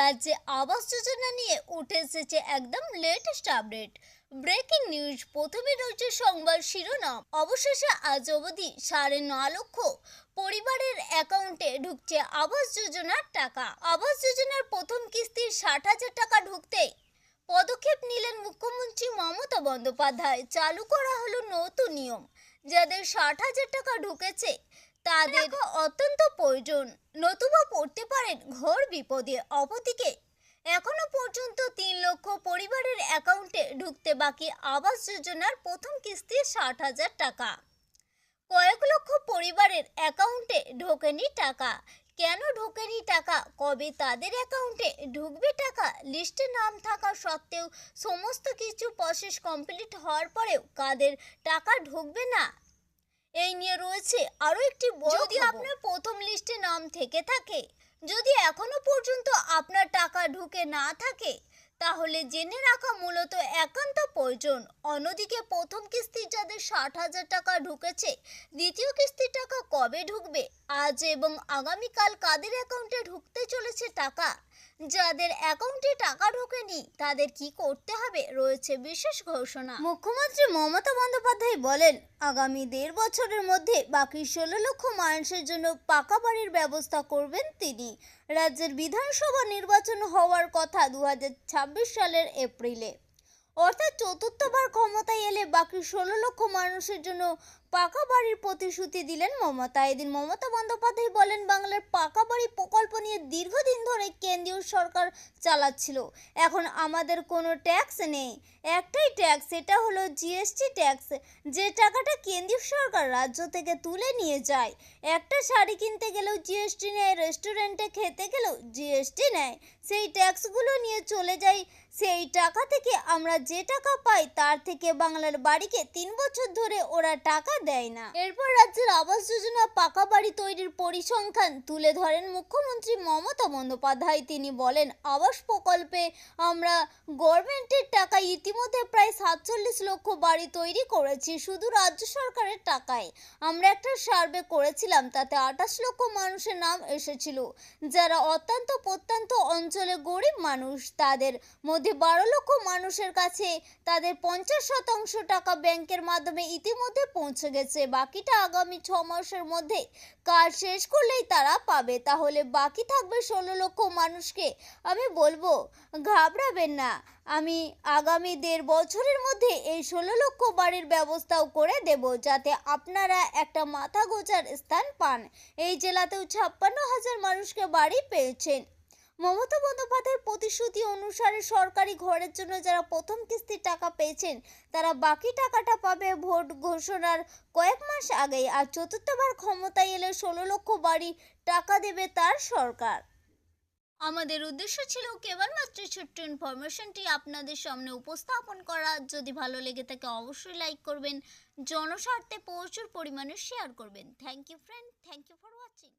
রাজ্যে আবাস যোজনা নিয়ে উঠে এসেছে একদম লেটেস্ট আপডেট ব্রেকিং নিউজ প্রথমে রয়েছে সংবাদ শিরোনাম। অবশেষে আজ অবধি সাড়ে ন লক্ষ পরিবারের অ্যাকাউন্টে ঢুকছে আবাস যোজনার টাকা। আবাস যোজনার প্রথম কিস্তির ষাট হাজার টাকা ঢুকতে পদক্ষেপ নিলেন মুখ্যমন্ত্রী মমতা বন্দ্যোপাধ্যায়। চালু করা হলো নতুন নিয়ম। যাদের ষাট হাজার টাকা ঢুকেছে তাদের অত্যন্ত প্রয়োজন। নতুবা পড়তে পারেন ঘোর বিপদে, অপরদিকে এখনও পর্যন্ত তিন লক্ষ পরিবারের অ্যাকাউন্টে ঢুকতে বাকি আবাস যোজনার প্রথম কিস্তি ষাট হাজার টাকা। কয়েক লক্ষ পরিবারের অ্যাকাউন্টে ঢোকেনি টাকা। কেন ঢোকেনি টাকা? কবে তাদের অ্যাকাউন্টে ঢুকবে টাকা? লিস্টে নাম থাকা সত্ত্বেও সমস্ত কিছু প্রসেস কমপ্লিট হওয়ার পরেও কাদের টাকা ঢুকবে না? এই নিয়ে রয়েছে আরও একটি বড় যদি আপনার প্রথম লিস্টে নাম থেকে থাকে। যদি এখনও পর্যন্ত আপনার টাকা ঢুকে না থাকে তাহলে জেনে রাখা মূলত একান্ত প্রয়োজন। অন্যদিকে প্রথম কিস্তি যাদের ষাট হাজার টাকা ঢুকেছে দ্বিতীয় কিস্তির টাকা কবে ঢুকবে আজ এবং আগামীকাল কাদের অ্যাকাউন্টে ঢুকতে চলেছে টাকা? যাদের অ্যাকাউন্টে টাকা ঢোকেনি, তাদের কি করতে হবে? রয়েছে বিশেষ ঘোষণা। মুখ্যমন্ত্রী মমতা বন্দ্যোপাধ্যায় বলেন, আগামী দেড় বছরের মধ্যে বাকি ষোলো লক্ষ মানুষের জন্য পাকা বাড়ির ব্যবস্থা করবেন তিনি। রাজ্যের বিধানসভা নির্বাচন হওয়ার কথা দু হাজার ছাব্বিশ সালের এপ্রিলে। অর্থাৎ চতুর্থবার ক্ষমতায় এলে বাকি ষোলো লক্ষ মানুষের জন্য পাকা বাড়ির প্রতিশ্রুতি দিলেন মমতা। এদিন মমতা বন্দ্যোপাধ্যায় বলেন, বাংলার পাকা বাড়ি প্রকল্প নিয়ে ধরে কেন্দ্রীয় সরকার চালাচ্ছিল। এখন আমাদের কোনো ট্যাক্স নেই। একটাই ট্যাক্স এটা হলো জিএসটি ট্যাক্স। যে টাকাটা কেন্দ্রীয় সরকার রাজ্য থেকে তুলে নিয়ে যায়, একটা শাড়ি কিনতে গেলেও জিএসটি নেয়, রেস্টুরেন্টে খেতে গেলেও জিএসটি নেয়। সেই ট্যাক্সগুলো নিয়ে চলে যায় সেই টাকা থেকে আমরা যে টাকা পাই, তার থেকে বাংলার বাড়িকে তিন বছর ধরে ওরা টাকা দেয় না। এরপর রাজ্যের আবাস যোজনা, পাকা বাড়ি তৈরির পরিসংখ্যান তুলে ধরেন মুখ্যমন্ত্রী মমতা বন্দ্যোপাধ্যায়। তিনি বলেন, আবাস প্রকল্পে আমরা গভর্নমেন্টের টাকা ইতিমধ্যে প্রায় সাতচল্লিশ লক্ষ বাড়ি তৈরি করেছি, শুধু রাজ্য সরকারের টাকায়। আমরা একটা সার্ভে করেছিলাম, তাতে আঠাশ লক্ষ মানুষের নাম এসেছিল, যারা অত্যন্ত প্রত্যন্ত অঞ্চলে গরিব মানুষ তাদের মধ্যে বারো লক্ষ মানুষের কাছে তাদের পঞ্চাশ শতাংশ টাকা ব্যাংকের মাধ্যমে ইতিমধ্যে পৌঁছে গেছে। বাকিটা আগামী ছ মাসের মধ্যে কাজ শেষ করলেই তারা পাবে। তাহলে বাকি থাকবে ষোলো লক্ষ মানুষকে। আমি বলব, ঘাবড়াবেন না। আমি আগামী দেড় বছরের মধ্যে এই ষোলো লক্ষ বাড়ির ব্যবস্থাও করে দেব, যাতে আপনারা একটা মাথা গোচার স্থান পান। এই জেলাতেও ছাপ্পান্ন হাজার মানুষকে বাড়ি পেয়েছেন। মমতা বন্দ্যোপাধ্যায়ের প্রতিশ্রুতি অনুসারে সরকারি ঘরের জন্য যারা প্রথম কিস্তির টাকা পেয়েছেন, তারা বাকি টাকাটা পাবে ভোট ঘোষণার কয়েক মাস আগেই। আর চতুর্থবার ক্ষমতায় এলে ষোলো লক্ষ বাড়ি টাকা দেবে তার সরকার। আমাদের উদ্দেশ্য ছিল কেবলমাত্র ছোট্ট ইনফরমেশনটি আপনাদের সামনে উপস্থাপন করা। যদি ভালো লেগে থাকে অবশ্যই লাইক করবেন, জনস্বার্থে প্রচুর পরিমাণে শেয়ার করবেন। Thank you friend thank you for watching